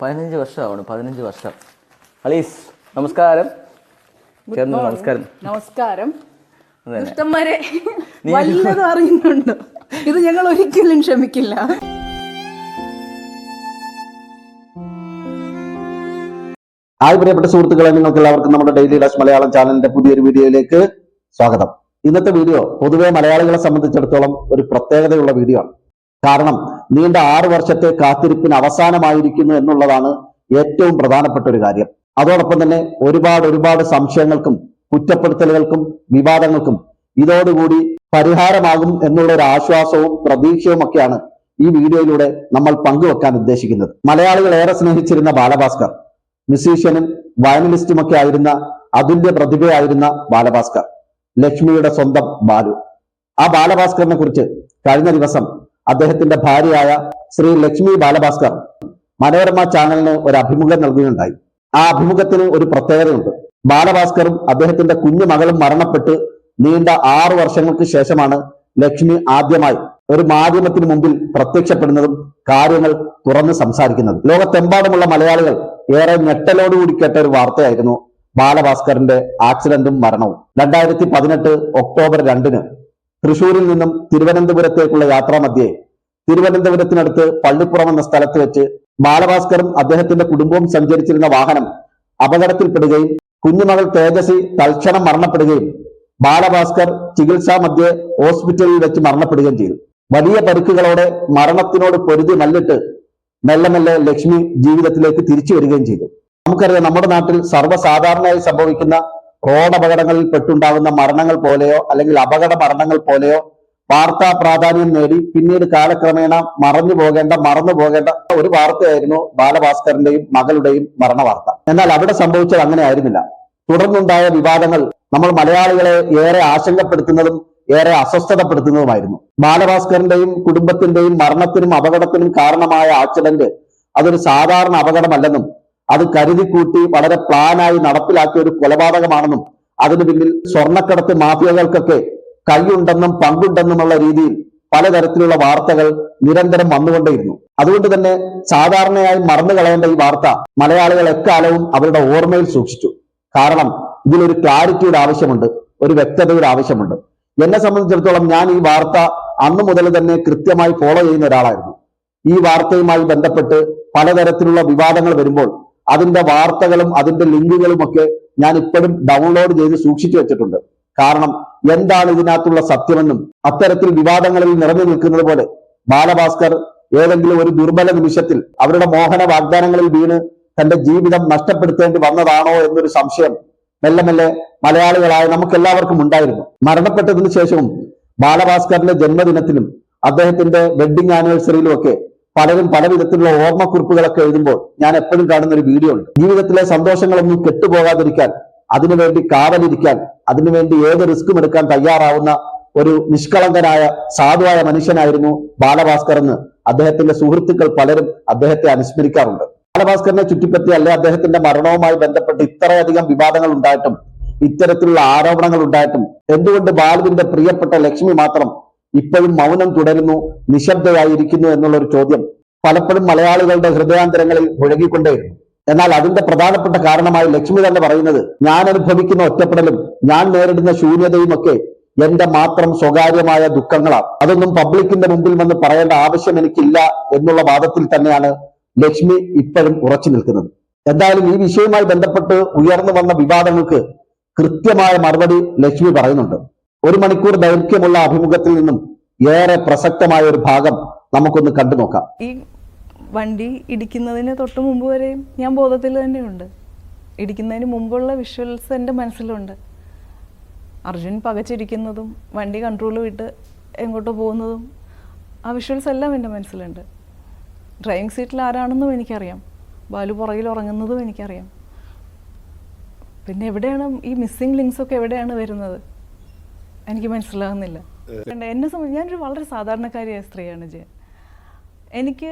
പതിനഞ്ച് വർഷമാണ് പതിനഞ്ച് വർഷം. അലീസ് നമസ്കാരം. ചേർന്ന് നമസ്കാരം. നമസ്കാരം. ദുഷ്ടന്മാരെ വല്ലതും അറിയുന്നുണ്ടോ? ഇത് ഞങ്ങൾ ഒരിക്കലും ക്ഷമിക്കില്ല. ഹായ് പ്രിയപ്പെട്ട സുഹൃത്തുക്കളെ നിങ്ങൾക്ക് എല്ലാവർക്കും നമ്മുടെ ഡെയിലി ഡാഷ് മലയാളം ചാനലിന്റെ പുതിയൊരു വീഡിയോയിലേക്ക് സ്വാഗതം. ഇന്നത്തെ വീഡിയോ പൊതുവെ മലയാളികളെ സംബന്ധിച്ചിടത്തോളം ഒരു പ്രത്യേകതയുള്ള വീഡിയോ ആണ്. കാരണം നീണ്ട ആറ് വർഷത്തെ കാത്തിരിപ്പിന് അവസാനമായിരിക്കുന്നു എന്നുള്ളതാണ് ഏറ്റവും പ്രധാനപ്പെട്ട ഒരു കാര്യം. അതോടൊപ്പം തന്നെ ഒരുപാട് ഒരുപാട് സംശയങ്ങൾക്കും കുറ്റപ്പെടുത്തലുകൾക്കും വിവാദങ്ങൾക്കും ഇതോടുകൂടി പരിഹാരമാകും എന്നുള്ള ഒരു ആശ്വാസവും പ്രതീക്ഷയും ഒക്കെയാണ് ഈ വീഡിയോയിലൂടെ നമ്മൾ പങ്കുവെക്കാൻ ഉദ്ദേശിക്കുന്നത്. മലയാളികൾ ഏറെ സ്നേഹിച്ചിരുന്ന ബാലഭാസ്കർ മ്യൂസീഷ്യനും ഒക്കെ ആയിരുന്ന അതുല്യ പ്രതിഭയായിരുന്ന ബാലഭാസ്കർ ലക്ഷ്മിയുടെ സ്വന്തം ബാലു. ആ ബാലഭാസ്കറിനെ കുറിച്ച് കഴിഞ്ഞ ദിവസം അദ്ദേഹത്തിന്റെ ഭാര്യയായ ശ്രീ ലക്ഷ്മി ബാലഭാസ്കർ മനോരമ ചാനലിന് ഒരു അഭിമുഖം നൽകുകയുണ്ടായി. ആ അഭിമുഖത്തിന് ഒരു പ്രത്യേകതയുണ്ട്. ബാലഭാസ്കറും അദ്ദേഹത്തിന്റെ കുഞ്ഞു മകളും മരണപ്പെട്ട് നീണ്ട ആറു വർഷങ്ങൾക്ക് ശേഷമാണ് ലക്ഷ്മി ആദ്യമായി ഒരു മാധ്യമത്തിന് മുമ്പിൽ പ്രത്യക്ഷപ്പെടുന്നതും കാര്യങ്ങൾ തുറന്ന് സംസാരിക്കുന്നതും. ലോകത്തെമ്പാടുമുള്ള മലയാളികൾ ഏറെ ഞെട്ടലോടുകൂടി കേട്ട ഒരു വാർത്തയായിരുന്നു ബാലഭാസ്കറിന്റെ ആക്സിഡന്റും മരണവും. രണ്ടായിരത്തി പതിനെട്ട് ഒക്ടോബർ രണ്ടിന് തൃശൂരിൽ നിന്നും തിരുവനന്തപുരത്തേക്കുള്ള യാത്രാമധ്യേ തിരുവനന്തപുരത്തിനടുത്ത് പള്ളിപ്പുറം എന്ന സ്ഥലത്ത് വെച്ച് ബാലഭാസ്കറും അദ്ദേഹത്തിന്റെ കുടുംബവും സഞ്ചരിച്ചിരുന്ന വാഹനം അപകടത്തിൽപ്പെടുകയും കുഞ്ഞുമകൾ തേജസി തൽക്ഷണം മരണപ്പെടുകയും ബാലഭാസ്കർ ചികിത്സാ മധ്യേ ഹോസ്പിറ്റലിൽ വെച്ച് മരണപ്പെടുകയും ചെയ്തു. വലിയ പരിക്കുകളോടെ മരണത്തിനോട് പൊരുതി മല്ലിട്ട് മെല്ലെ മെല്ലെ ലക്ഷ്മി ജീവിതത്തിലേക്ക് തിരിച്ചു വരികയും ചെയ്തു. നമുക്കറിയാം നമ്മുടെ നാട്ടിൽ സർവസാധാരണയായി സംഭവിക്കുന്ന റോഡ് അപകടങ്ങളിൽ പെട്ടുണ്ടാകുന്ന മരണങ്ങൾ പോലെയോ അല്ലെങ്കിൽ അപകട മരണങ്ങൾ പോലെയോ വാർത്താ പ്രാധാന്യം നേടി പിന്നീട് കാലക്രമേണ മറന്നു പോകേണ്ട മറന്നു പോകേണ്ട ഒരു വാർത്തയായിരുന്നു ബാലഭാസ്കറിന്റെയും മകളുടെയും മരണ വാർത്ത എന്നാൽ അവിടെ സംഭവിച്ചത് അങ്ങനെ ആയിരുന്നില്ല. തുടർന്നുണ്ടായ വിവാദങ്ങൾ നമ്മൾ മലയാളികളെ ഏറെ ആശങ്കപ്പെടുത്തുന്നതും ഏറെ അസ്വസ്ഥതപ്പെടുത്തുന്നതുമായിരുന്നു. ബാലഭാസ്കറിന്റെയും കുടുംബത്തിന്റെയും മരണത്തിനും അപകടത്തിനും കാരണമായ ആക്സിഡന്റ് അതൊരു സാധാരണ അപകടമല്ലെന്നും അത് കരുതിക്കൂട്ടി വളരെ പ്ലാനായി നടപ്പിലാക്കിയ ഒരു കൊലപാതകമാണെന്നും അതിനു പിന്നിൽ സ്വർണക്കടത്ത് മാഫിയകൾക്കൊക്കെ കൈയുണ്ടെന്നും പങ്കുണ്ടെന്നുമുള്ള രീതിയിൽ പലതരത്തിലുള്ള വാർത്തകൾ നിരന്തരം വന്നുകൊണ്ടേയിരുന്നു. അതുകൊണ്ട് തന്നെ സാധാരണയായി മറന്നു കളയേണ്ട ഈ വാർത്ത മലയാളികൾ എക്കാലവും അവരുടെ ഓർമ്മയിൽ സൂക്ഷിച്ചു. കാരണം ഇതിലൊരു ക്ലാരിറ്റിയുടെ ആവശ്യമുണ്ട് ഒരു വ്യക്തതയുടെ ആവശ്യമുണ്ട്. എന്നെ സംബന്ധിച്ചിടത്തോളം ഞാൻ ഈ വാർത്ത അന്നു മുതൽ തന്നെ കൃത്യമായി ഫോളോ ചെയ്യുന്ന ഒരാളായിരുന്നു. ഈ വാർത്തയുമായി ബന്ധപ്പെട്ട് പലതരത്തിലുള്ള വിവാദങ്ങൾ വരുമ്പോൾ അതിന്റെ വാർത്തകളും അതിന്റെ ലിങ്കുകളും ഒക്കെ ഞാൻ ഇപ്പോഴും ഡൗൺലോഡ് ചെയ്ത് സൂക്ഷിച്ചു വെച്ചിട്ടുണ്ട്. കാരണം എന്താണ് ഇതിനകത്തുള്ള സത്യമെന്നും അത്തരത്തിൽ വിവാദങ്ങളിൽ നിറഞ്ഞു നിൽക്കുന്നത് പോലെ ബാലഭാസ്കർ ഏതെങ്കിലും ഒരു ദുർബല നിമിഷത്തിൽ അവരുടെ മോഹന വാഗ്ദാനങ്ങളിൽ വീണ് തന്റെ ജീവിതം നഷ്ടപ്പെടുത്തേണ്ടി വന്നതാണോ എന്നൊരു സംശയം മെല്ലെ മെല്ലെ മലയാളികളായ നമുക്ക് എല്ലാവർക്കും ഉണ്ടായിരുന്നു. മരണപ്പെട്ടതിന് ശേഷവും ബാലഭാസ്കറിന്റെ ജന്മദിനത്തിലും അദ്ദേഹത്തിന്റെ വെഡിങ് ആനിവേഴ്സറിയിലും ഒക്കെ പലരും പല വിധത്തിലുള്ള ഓർമ്മക്കുറിപ്പുകളൊക്കെ എഴുതുമ്പോൾ ഞാൻ എപ്പോഴും കാണുന്ന ഒരു വീഡിയോ ഉണ്ട്. ജീവിതത്തിലെ സന്തോഷങ്ങളൊന്നും കെട്ടുപോകാതിരിക്കാൻ അതിനുവേണ്ടി കാവലിരിക്കാൻ അതിനുവേണ്ടി ഏത് റിസ്ക്കും എടുക്കാൻ തയ്യാറാവുന്ന ഒരു നിഷ്കളങ്കനായ സാധുവായ മനുഷ്യനായിരുന്നു ബാലഭാസ്കർ എന്ന് അദ്ദേഹത്തിന്റെ സുഹൃത്തുക്കൾ പലരും അദ്ദേഹത്തെ അനുസ്മരിക്കാറുണ്ട്. ബാലഭാസ്കറിനെ ചുറ്റിപ്പറ്റി അല്ലെ അദ്ദേഹത്തിന്റെ മരണവുമായി ബന്ധപ്പെട്ട് ഇത്രയധികം വിവാദങ്ങൾ ഉണ്ടായിട്ടും ഇത്തരത്തിലുള്ള ആരോപണങ്ങൾ ഉണ്ടായിട്ടും എന്തുകൊണ്ട് ബാലുവിന്റെ പ്രിയപ്പെട്ട ലക്ഷ്മി മാത്രം ഇപ്പോഴും മൗനം തുടരുന്നു നിശബ്ദയായിരിക്കുന്നു എന്നുള്ള ഒരു ചോദ്യം പലപ്പോഴും മലയാളികളുടെ ഹൃദയാന്തരങ്ങളിൽ മുഴകിക്കൊണ്ടേയിരുന്നു. എന്നാൽ അതിന്റെ പ്രധാനപ്പെട്ട കാരണമായി ലക്ഷ്മി തന്നെ പറയുന്നത് ഞാൻ അനുഭവിക്കുന്ന ഒറ്റപ്പെടലും ഞാൻ നേരിടുന്ന ശൂന്യതയും ഒക്കെ എന്റെ മാത്രം സ്വകാര്യമായ ദുഃഖങ്ങളാണ് അതൊന്നും പബ്ലിക്കിന്റെ മുമ്പിൽ വന്ന് പറയേണ്ട ആവശ്യം എനിക്കില്ല എന്നുള്ള വാദത്തിൽ തന്നെയാണ് ലക്ഷ്മി ഇപ്പോഴും ഉറച്ചു നിൽക്കുന്നത്. എന്തായാലും ഈ വിഷയവുമായി ബന്ധപ്പെട്ട് ഉയർന്നു വന്ന വിവാദങ്ങൾക്ക് കൃത്യമായ മറുപടി ലക്ഷ്മി പറയുന്നുണ്ട്. ഒരു മണിക്കൂർ ദൈർഘ്യമുള്ള അഭിമുഖത്തിൽ നിന്നും ഏറെ പ്രസക്തമായ ഒരു ഭാഗം നമുക്കൊന്ന് കണ്ടു നോക്കാം വണ്ടി ഇടിക്കുന്നതിന് തൊട്ട് മുമ്പ് വരെയും ഞാൻ ബോധത്തിൽ തന്നെയുണ്ട്. ഇടിക്കുന്നതിന് മുമ്പുള്ള വിഷ്വൽസ് എന്റെ മനസ്സിലുണ്ട്. അർജുൻ പകച്ചിരിക്കുന്നതും വണ്ടി കൺട്രോൾ വിട്ട് എങ്ങോട്ടോ പോകുന്നതും ആ വിഷ്വൽസ് എല്ലാം എന്റെ മനസ്സിലുണ്ട്. ഡ്രൈവിംഗ് സീറ്റിൽ ആരാണെന്നും എനിക്കറിയാം. ബാലു പുറകിൽ ഉറങ്ങുന്നതും എനിക്കറിയാം. പിന്നെ എവിടെയാണ് ഈ മിസ്സിംഗ് ലിങ്ക്സ് ഒക്കെ എവിടെയാണ് വരുന്നത്? എനിക്ക് മനസ്സിലാകുന്നില്ല. എന്നെ സംബന്ധിച്ച് ഞാനൊരു വളരെ സാധാരണക്കാരിയായ സ്ത്രീയാണ് ജയൻ എനിക്ക്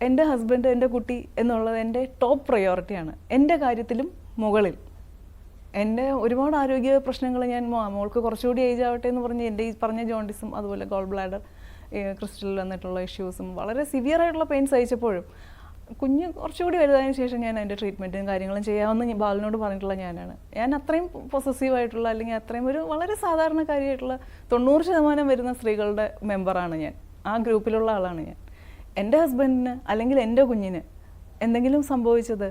എന്റെ ഹസ്ബൻഡ് എന്റെ കുട്ടി എന്നുള്ളത് എന്റെ ടോപ്പ് പ്രയോറിറ്റിയാണ് എന്റെ കാര്യത്തിലും മുകളിൽ. എന്റെ ഒരുപാട് ആരോഗ്യ പ്രശ്നങ്ങൾ ഞാൻ മോൾക്ക് കുറച്ചുകൂടി ഏജ് ആവട്ടെ എന്ന് പറഞ്ഞ് എന്റെ ഈ പറഞ്ഞ ജോണ്ടിസും അതുപോലെ ഗോൾ ബ്ലാഡർ ക്രിസ്റ്റലിൽ വന്നിട്ടുള്ള ഇഷ്യൂസും വളരെ സിവിയർ ആയിട്ടുള്ള പെയിൻ സഹിച്ചപ്പോഴും കുഞ്ഞ് കുറച്ചുകൂടി വലുതായതിനു ശേഷം ഞാൻ അതിന്റെ ട്രീറ്റ്മെന്റും കാര്യങ്ങളും ചെയ്യാമെന്ന് ബാലിനോട് പറഞ്ഞിട്ടുള്ള ഞാനാണ്. ഞാൻ അത്രയും പൊസസീവ് ആയിട്ടുള്ള അല്ലെങ്കിൽ അത്രയും ഒരു വളരെ സാധാരണക്കാരിയായിട്ടുള്ള തൊണ്ണൂറ് ശതമാനം വരുന്ന സ്ത്രീകളുടെ മെമ്പറാണ് ഞാൻ. ആ ഗ്രൂപ്പിലുള്ള ആളാണ് ഞാൻ. എന്റെ ഹസ്ബൻഡിന് അല്ലെങ്കിൽ എന്റെ കുഞ്ഞിന് എന്തെങ്കിലും സംഭവിച്ചത്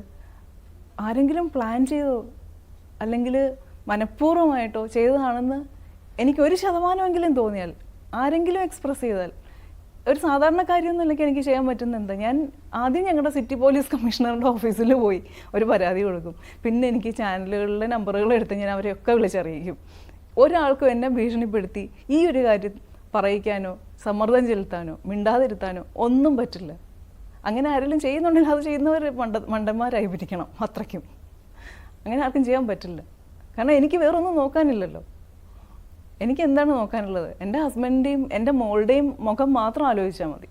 ആരെങ്കിലും പ്ലാൻ ചെയ്തോ അല്ലെങ്കിൽ മനഃപൂർവമായിട്ടോ ചെയ്തതാണെന്ന് എനിക്ക് ഒരു ശതമാനമെങ്കിലും തോന്നിയാൽ ആരെങ്കിലും എക്സ്പ്രസ് ചെയ്താൽ ഒരു സാധാരണ കാര്യമൊന്നുമില്ലെങ്കിൽ എനിക്ക് ചെയ്യാൻ പറ്റുന്ന എന്താ? ഞാൻ ആദ്യം ഞങ്ങളുടെ സിറ്റി പോലീസ് കമ്മീഷണറുടെ ഓഫീസിൽ പോയി ഒരു പരാതി കൊടുക്കും. പിന്നെ എനിക്ക് ചാനലുകളിലെ നമ്പറുകൾ എടുത്ത് ഞാൻ അവരെയൊക്കെ വിളിച്ചറിയിക്കും. ഒരാൾക്കും എന്നെ ഭീഷണിപ്പെടുത്തി ഈ ഒരു കാര്യം പറയിക്കാനോ സമ്മർദ്ദം ചെലുത്താനോ മിണ്ടാതിരുത്താനോ ഒന്നും പറ്റില്ല. അങ്ങനെ ആരെങ്കിലും ചെയ്യുന്നുണ്ടെങ്കിൽ അത് ചെയ്യുന്നവർ മണ്ട മണ്ടന്മാരായി പിരിക്കണം അത്രയ്ക്കും. അങ്ങനെ ആർക്കും ചെയ്യാൻ പറ്റില്ല. കാരണം എനിക്ക് വേറൊന്നും നോക്കാനില്ലല്ലോ. എനിക്ക് എന്താണ് നോക്കാനുള്ളത്? എന്റെ ഹസ്ബൻഡിന്റെയും എന്റെ മോളുടെയും മുഖം മാത്രം ആലോചിച്ചാൽ മതി.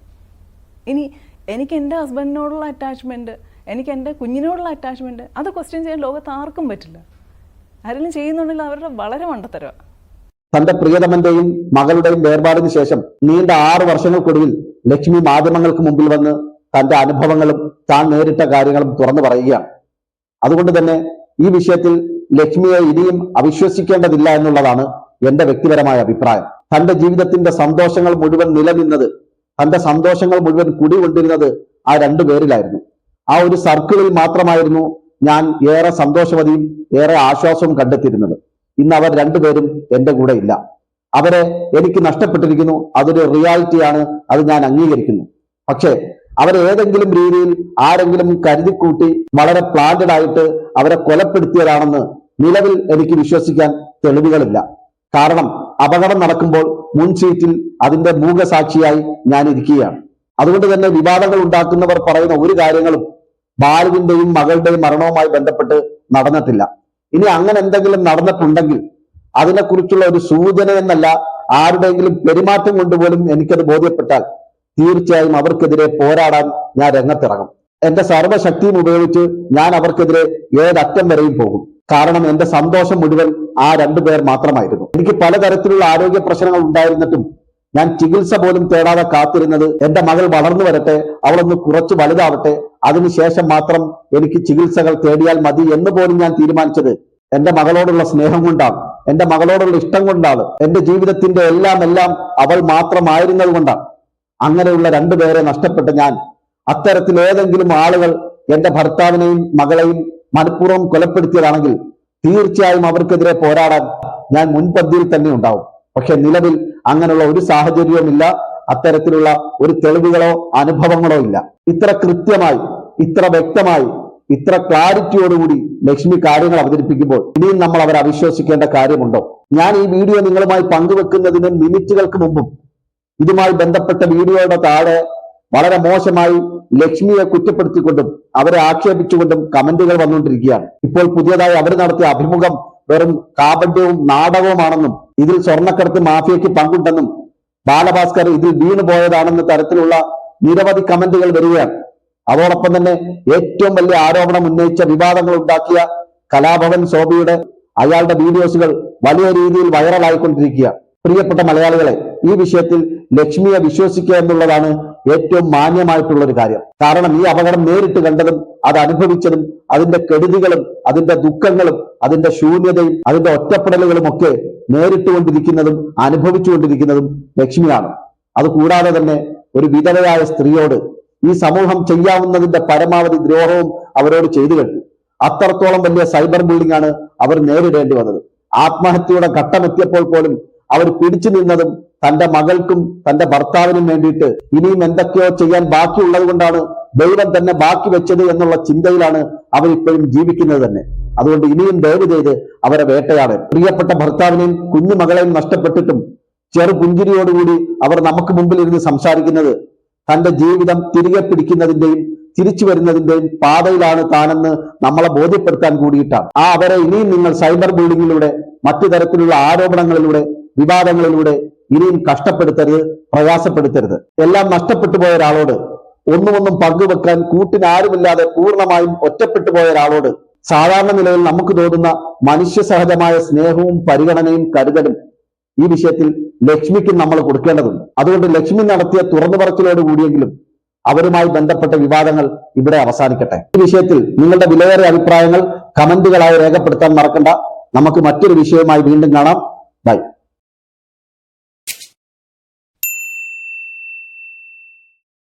ഇനി എനിക്ക് എന്റെ ഹസ്ബൻഡിനോടുള്ള അറ്റാച്ച്മെന്റ് എനിക്ക് എന്റെ കുഞ്ഞിനോടുള്ള അറ്റാച്ച്മെന്റ് അത് ക്വസ്റ്റ്യൻ ചെയ്യാൻ ലോകത്ത് ആർക്കും പറ്റില്ല. ആരെങ്കിലും ചെയ്യുന്നുണ്ടെങ്കിൽ അവരുടെ വളരെ മണ്ടത്തരമാണ് തന്റെ പ്രിയതമന്റെയും മകളുടെയും വേർപാടിന് ശേഷം നീണ്ട ആറ് വർഷങ്ങൾക്കൊടുവിൽ ലക്ഷ്മി മാധ്യമങ്ങൾക്ക് മുമ്പിൽ വന്ന് തന്റെ അനുഭവങ്ങളും താൻ നേരിട്ട കാര്യങ്ങളും തുറന്നു പറയുകയാണ്. അതുകൊണ്ട് തന്നെ ഈ വിഷയത്തിൽ ലക്ഷ്മിയെ ഇനിയും അവിശ്വസിക്കേണ്ടതില്ല എന്നുള്ളതാണ് എന്റെ വ്യക്തിപരമായ അഭിപ്രായം. തന്റെ ജീവിതത്തിന്റെ സന്തോഷങ്ങൾ മുഴുവൻ നിലനിന്നത് തന്റെ സന്തോഷങ്ങൾ മുഴുവൻ കുടികൊണ്ടിരുന്നത് ആ രണ്ടു പേരിലായിരുന്നു. ആ ഒരു സർക്കിളിൽ മാത്രമായിരുന്നു ഞാൻ ഏറെ സന്തോഷവതിയും ഏറെ ആശ്വാസവും കണ്ടെത്തിയിരുന്നത്. ഇന്ന് അവർ രണ്ടുപേരും എന്റെ കൂടെ ഇല്ല. അവരെ എനിക്ക് നഷ്ടപ്പെട്ടിരിക്കുന്നു. അതൊരു റിയാലിറ്റിയാണ് അത് ഞാൻ അംഗീകരിക്കുന്നു. പക്ഷേ അവരെ ഏതെങ്കിലും രീതിയിൽ ആരെങ്കിലും കരുതിക്കൂട്ടി വളരെ പ്ലാന്റഡ് ആയിട്ട് അവരെ കൊലപ്പെടുത്തിയതാണെന്ന് നിലവിൽ എനിക്ക് വിശ്വസിക്കാൻ തെളിവുകളില്ല. കാരണം അപകടം നടക്കുമ്പോൾ മുൻ സീറ്റിൽ അതിന്റെ മൂകസാക്ഷിയായി ഞാൻ ഇരിക്കുകയാണ് അതുകൊണ്ട് തന്നെ വിവാദങ്ങൾ ഉണ്ടാക്കുന്നവർ പറയുന്ന ഒരു കാര്യങ്ങളും ബാലുവിന്റെയും മകളുടെയും മരണവുമായി ബന്ധപ്പെട്ട് നടന്നിട്ടില്ല. ഇനി അങ്ങനെ എന്തെങ്കിലും നടന്നിട്ടുണ്ടെങ്കിൽ അതിനെക്കുറിച്ചുള്ള ഒരു സൂചന എന്നല്ല ആരുടെയെങ്കിലും പെരുമാറ്റം കൊണ്ടുപോലും എനിക്കത് ബോധ്യപ്പെട്ടാൽ തീർച്ചയായും അവർക്കെതിരെ പോരാടാൻ ഞാൻ രംഗത്തിറങ്ങും. എന്റെ സർവശക്തിയും ഉപയോഗിച്ച് ഞാൻ അവർക്കെതിരെ ഏതറ്റം വരെയും പോകും. കാരണം എന്റെ സന്തോഷം മുഴുവൻ ആ രണ്ടു പേർ മാത്രമായിരുന്നു. എനിക്ക് പലതരത്തിലുള്ള ആരോഗ്യ പ്രശ്നങ്ങൾ ഉണ്ടായിരുന്നിട്ടും ഞാൻ ചികിത്സ പോലും തേടാതെ കാത്തിരുന്നത് എന്റെ മകൾ വളർന്നു വരട്ടെ അവളൊന്ന് കുറച്ച് വലുതാവട്ടെ അതിനുശേഷം മാത്രം എനിക്ക് ചികിത്സകൾ തേടിയാൽ മതി എന്ന് പോലും ഞാൻ തീരുമാനിച്ചത് എന്റെ മകളോടുള്ള സ്നേഹം കൊണ്ടാണ്. എന്റെ മകളോടുള്ള ഇഷ്ടം കൊണ്ടാണ്. എന്റെ ജീവിതത്തിന്റെ എല്ലാം എല്ലാം അവൾ മാത്രമായിരുന്നത് കൊണ്ടാണ്. അങ്ങനെയുള്ള രണ്ടുപേരെ നഷ്ടപ്പെട്ട ഞാൻ അത്തരത്തിൽ ഏതെങ്കിലും ആളുകൾ എന്റെ ഭർത്താവിനെയും മകളെയും മനഃപൂർവം കൊലപ്പെടുത്തിയതാണെങ്കിൽ തീർച്ചയായും അവർക്കെതിരെ പോരാടാൻ ഞാൻ മുൻപന്തിയിൽ തന്നെ ഉണ്ടാവും. പക്ഷെ നിലവിൽ അങ്ങനെയുള്ള ഒരു സാഹചര്യവുമില്ല. അത്തരത്തിലുള്ള ഒരു തെളിവുകളോ അനുഭവങ്ങളോ ഇല്ല. ഇത്ര കൃത്യമായി ഇത്ര വ്യക്തമായി ഇത്ര ക്ലാരിറ്റിയോടുകൂടി ലക്ഷ്മി കാര്യങ്ങൾ അവതരിപ്പിക്കുമ്പോൾ ഇനിയും നമ്മൾ അവരെ അവിശ്വസിക്കേണ്ട കാര്യമുണ്ടോ? ഞാൻ ഈ വീഡിയോ നിങ്ങളുമായി പങ്കുവെക്കുന്നതിന് മിനിറ്റുകൾക്ക് മുമ്പും ഇതുമായി ബന്ധപ്പെട്ട വീഡിയോയുടെ താഴെ വളരെ മോശമായി ലക്ഷ്മിയെ കുറ്റപ്പെടുത്തിക്കൊണ്ടും അവരെ ആക്ഷേപിച്ചുകൊണ്ടും കമന്റുകൾ വന്നുകൊണ്ടിരിക്കുകയാണ്. ഇപ്പോൾ പുതിയതായി അവർ നടത്തിയ അഭിമുഖം വെറും കാപട്യവും നാടകവുമാണെന്നും ഇതിൽ സ്വർണക്കടത്ത് മാഫിയയ്ക്ക് പങ്കുണ്ടെന്നും ബാലഭാസ്കർ ഇതിൽ വീണുപോയതാണെന്ന തരത്തിലുള്ള നിരവധി കമന്റുകൾ വരികയാണ്. അതോടൊപ്പം തന്നെ ഏറ്റവും വലിയ ആരോപണം ഉന്നയിച്ച വിവാദങ്ങൾ ഉണ്ടാക്കിയ കലാഭവൻ ശോഭയുടെ അയാളുടെ വീഡിയോസുകൾ വലിയ രീതിയിൽ വൈറലായിക്കൊണ്ടിരിക്കുക. പ്രിയപ്പെട്ട മലയാളികളെ ഈ വിഷയത്തിൽ ലക്ഷ്മിയെ വിശ്വസിക്കുക എന്നുള്ളതാണ് ഏറ്റവും മാന്യമായിട്ടുള്ള ഒരു കാര്യം. കാരണം ഈ അപകടം നേരിട്ട് കണ്ടതും അത് അനുഭവിച്ചതും അതിന്റെ കെടുതികളും അതിന്റെ ദുഃഖങ്ങളും അതിന്റെ ശൂന്യതയും അതിന്റെ ഒറ്റപ്പെടലുകളും ഒക്കെ നേരിട്ടുകൊണ്ടിരിക്കുന്നതും അനുഭവിച്ചുകൊണ്ടിരിക്കുന്നതും ലക്ഷ്മിയാണ്. അതുകൂടാതെ തന്നെ ഒരു വിധവയായ സ്ത്രീയോട് ഈ സമൂഹം ചെയ്യാവുന്നതിന്റെ പരമാവധി ദ്രോഹവും അവരോട് ചെയ്തു കഴിഞ്ഞു അത്രത്തോളം വലിയ സൈബർ ബിൽഡിംഗ് ആണ് അവർ നേരിടേണ്ടി വന്നത്. ആത്മഹത്യയുടെ ഘട്ടമെത്തിയപ്പോൾ പോലും അവർ പിടിച്ചു നിന്നതും തന്റെ മകൾക്കും തന്റെ ഭർത്താവിനും വേണ്ടിയിട്ട് ഇനിയും എന്തൊക്കെയോ ചെയ്യാൻ ബാക്കിയുള്ളത് കൊണ്ടാണ് ദൈവം തന്നെ ബാക്കി വെച്ചത് എന്നുള്ള ചിന്തയിലാണ് അവരിപ്പോഴും ജീവിക്കുന്നത് തന്നെ. അതുകൊണ്ട് ഇനിയും ദയവ് ചെയ്ത് അവരെ വേട്ടയാട് പ്രിയപ്പെട്ട ഭർത്താവിനെയും കുഞ്ഞു മകളെയും നഷ്ടപ്പെട്ടിട്ടും ചെറു പുഞ്ചിരിയോടുകൂടി അവർ നമുക്ക് മുമ്പിൽ ഇരുന്ന് സംസാരിക്കുന്നത് തന്റെ ജീവിതം തിരികെ പിടിക്കുന്നതിന്റെയും തിരിച്ചു വരുന്നതിന്റെയും പാതയിലാണ് താനെന്ന് നമ്മളെ ബോധ്യപ്പെടുത്താൻ കൂടിയിട്ടാണ്. ആ അവരെ ഇനിയും നിങ്ങൾ സൈബർ ബുള്ളിങ്ങിലൂടെ മറ്റു തരത്തിലുള്ള ആരോപണങ്ങളിലൂടെ വിവാദങ്ങളിലൂടെ ഇനിയും കഷ്ടപ്പെടുത്തരുത് പ്രയാസപ്പെടുത്തരുത്. എല്ലാം നഷ്ടപ്പെട്ടു പോയ ഒരാളോട് ഒന്നുമൊന്നും പങ്കുവെക്കാൻ കൂട്ടിനാരുമില്ലാതെ പൂർണമായും ഒറ്റപ്പെട്ടു പോയ ഒരാളോട് സാധാരണ നിലയിൽ നമുക്ക് തോന്നുന്ന മനുഷ്യ സഹജമായ സ്നേഹവും പരിഗണനയും കരുതലും ഈ വിഷയത്തിൽ ലക്ഷ്മിക്ക് നമ്മൾ കൊടുക്കേണ്ടതുണ്ട്. അതുകൊണ്ട് ലക്ഷ്മി നടത്തിയ തുറന്നു പറച്ചിലോട് കൂടിയെങ്കിലും അവരുമായി ബന്ധപ്പെട്ട വിവാദങ്ങൾ ഇവിടെ അവസാനിക്കട്ടെ. ഈ വിഷയത്തിൽ നിങ്ങളുടെ വിലയേറിയ അഭിപ്രായങ്ങൾ കമന്റുകളായി രേഖപ്പെടുത്താൻ മറക്കണ്ട. നമുക്ക് മറ്റൊരു വിഷയവുമായി വീണ്ടും കാണാം. ബൈ.